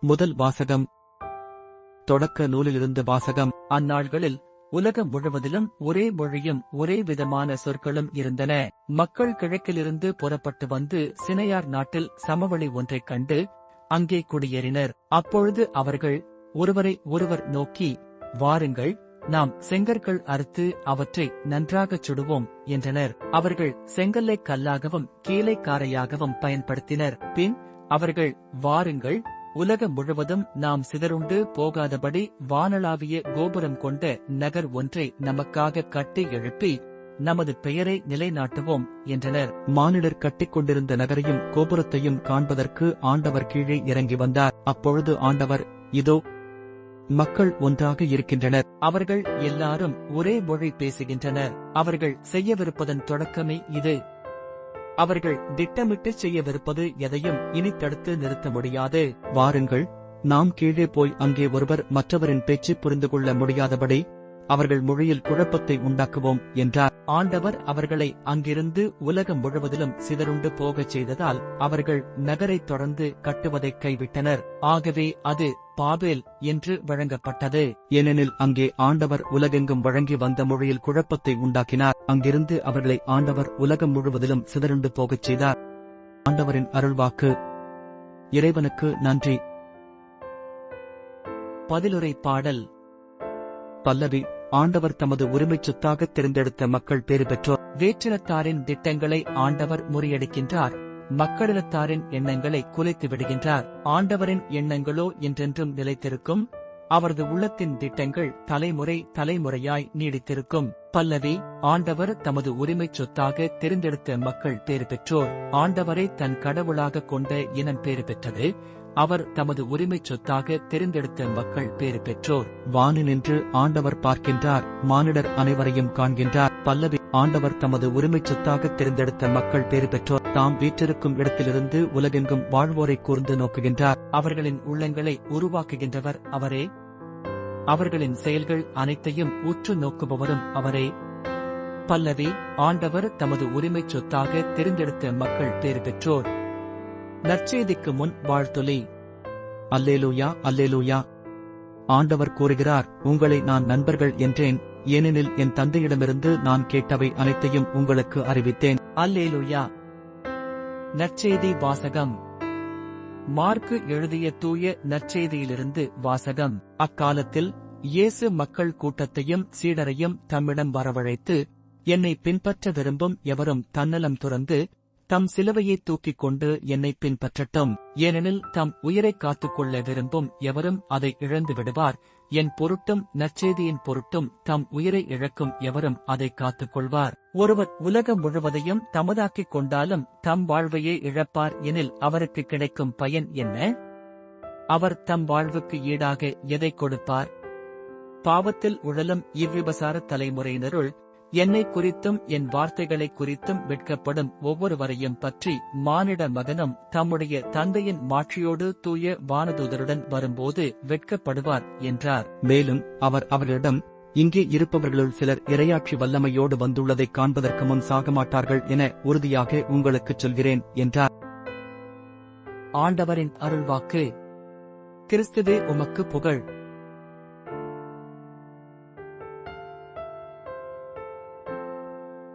முதல் வாசகம். தொடக்க நூலிலிருந்து வாசகம். அந்நாள்களில் உலகம் முழுவதிலும் ஒரே மொழியும் ஒரே விதமான சொற்களும் இருந்தன. மக்கள் கிழக்கிலிருந்து புறப்பட்டு வந்து சினையார் நாட்டில் சமவெளி ஒன்றைக் கண்டு அங்கே குடியேறினர். அப்பொழுது அவர்கள் ஒருவரை ஒருவர் நோக்கி வாருங்கள் நாம் செங்கற்கள் அறுத்து அவற்றை நன்றாகச் சுடுவோம் என்றனர். அவர்கள் செங்கல்லை கல்லாகவும் கீழே காரையாகவும் பயன்படுத்தினர். பின் அவர்கள் வாருங்கள் உலகம் முழுவதும் நாம் சிதறுண்டு போகாதபடி வானளாவிய கோபுரம் கொண்ட நகர் ஒன்றை நமக்காக கட்டி எழுப்பி நமது பெயரை நிலைநாட்டுவோம் என்றனர். மானிடர் கட்டிக் கொண்டிருந்த நகரையும் கோபுரத்தையும் காண்பதற்கு ஆண்டவர் கீழே இறங்கி வந்தார். அப்பொழுது ஆண்டவர் இதோ மக்கள் ஒன்றாக இருக்கின்றனர். அவர்கள் எல்லாரும் ஒரே மொழி பேசுகின்றனர். அவர்கள் செய்யவிருப்பதன் தொடக்கமே இது. அவர்கள் திட்டமிட்டு செய்யவிருப்பது எதையும் இனி தடுத்து நிறுத்த முடியாது. வாருங்கள் நாம் கீழே போய் அங்கே ஒருவர் மற்றவரின் பேச்சு புரிந்து கொள்ள முடியாதபடி அவர்கள் மொழியில் குழப்பத்தை உண்டாக்குவோம் என்றார். ஆண்டவர் அவர்களை அங்கிருந்து உலகம் முழுவதிலும் சிதறுண்டு போகச் செய்ததால் அவர்கள் நகரை தொடர்ந்து கட்டுவதை கைவிட்டனர். ஆகவே அது பாபேல் என்று வழங்கப்பட்டது. ஏனெனில் அங்கே ஆண்டவர் உலகெங்கும் வழங்கி வந்த மொழியில் குழப்பத்தை உண்டாக்கினார். அங்கிருந்து அவர்களை ஆண்டவர் உலகம் முழுவதிலும் சிதறுண்டு போகச் செய்தார். ஆண்டவரின் அருள்வாக்கு. இறைவனுக்கு நன்றி. பதிலுரை பாடல். பல்லவி ஆண்டவர் தமது உரிமைச் சொத்தாக தேர்ந்தெடுத்த மக்கள் பேறு பெற்றோர். வேற்றினத்தாரின் திட்டங்களை ஆண்டவர் முறியடிக்கின்றார். மக்களினத்தாரின் எண்ணங்களை குலைத்து விடுகின்றார். ஆண்டவரின் எண்ணங்களோ என்றென்றும் நிலைத்திருக்கும். அவரது உள்ளத்தின் திட்டங்கள் தலைமுறை தலைமுறையாய் நீடித்திருக்கும். பல்லவி ஆண்டவர் தமது உரிமைச் சொத்தாக தெரிந்தெடுத்த மக்கள் பேறு பெற்றோர். ஆண்டவரை தன் கடவுளாக கொண்ட இனம் பேறு பெற்றது. அவர் தமது உரிமைச் சொத்தாக தெரிந்தெடுத்த மக்கள் பேறு பெற்றோர். வானு நின்று ஆண்டவர் பார்க்கின்றார் மானிடர் அனைவரையும் காண்கின்றார். பல்லவி ஆண்டவர் தமது உரிமைச் சொத்தாக தெரிந்தெடுத்த மக்கள் பேறு பெற்றோர். தாம் வீற்றிருக்கும் இடத்திலிருந்து உலகெங்கும் வாழ்வோரை கூர்ந்து நோக்குகின்றார். அவர்களின் உள்ளங்களை உருவாக்குகின்றவர் அவரே. அவர்களின் செயல்கள் அனைத்தையும் உற்று நோக்குபவரும் அவரே. பல்லவி ஆண்டவர் தமது உரிமைச் சொத்தாக தெரிந்தெடுத்த மக்கள் பேறு பெற்றோர். நற்செய்திக்கு முன் வாழ்த்துலி. அல்லேலூயா அல்லேலூயா. ஆண்டவர் கூறுகிறார் உங்களை நான் நண்பர்கள் என்றேன் ஏனெனில் என் தந்தையிடமிருந்து நான் கேட்டவை அனைத்தையும் உங்களுக்கு அறிவித்தேன். அல்லேலூயா. நற்செய்தி வாசகம். மார்க்கு எழுதிய தூய நற்செய்தியிலிருந்து வாசகம். அக்காலத்தில் இயேசு மக்கள் கூட்டத்தையும் சீடரையும் தம்மிடம் வரவழைத்து என்னை பின்பற்ற விரும்பும் எவரும் தன்னலம் துறந்து தம் சிலுவையை தூக்கிக் கொண்டு என்னை பின்பற்றட்டும். ஏனெனில் தம் உயிரை காத்துக்கொள்ள விரும்பும் எவரும் அதை இழந்து விடுவார். என் பொருட்டும் நற்செய்தியின் பொருட்டும் தம் உயிரை இழக்கும் எவரும் அதை காத்துக்கொள்வார். ஒருவர் உலகம் முழுவதையும் தமதாக்கிக் கொண்டாலும் தம் வாழ்வையே இழப்பார் எனில் அவருக்கு கிடைக்கும் பயன் என்ன? அவர் தம் வாழ்வுக்கு ஈடாக எதை கொடுப்பார்? பாவத்தில் உழலும் இவ்விபசார தலைமுறையினருள் என்னை குறித்தும் என் வார்த்தைகளை குறித்தும் வெட்கப்படும் ஒவ்வொருவரையும் பற்றி மானிட மகனும் தம்முடைய தந்தையின் மாட்சியோடு தூய வானதூதருடன் வரும்போது வெட்கப்படுவார் என்றார். மேலும் அவர் அவர்களிடம் இங்கே இருப்பவர்களுள் சிலர் இரையாட்சி வல்லமையோடு வந்துள்ளதைக் காண்பதற்கு முன் சாக மாட்டார்கள் என உறுதியாக உங்களுக்குச் சொல்கிறேன் என்றார். ஆண்டவரின் அருள்வாக்கு. கிறிஸ்துவே உமக்கு புகழ்.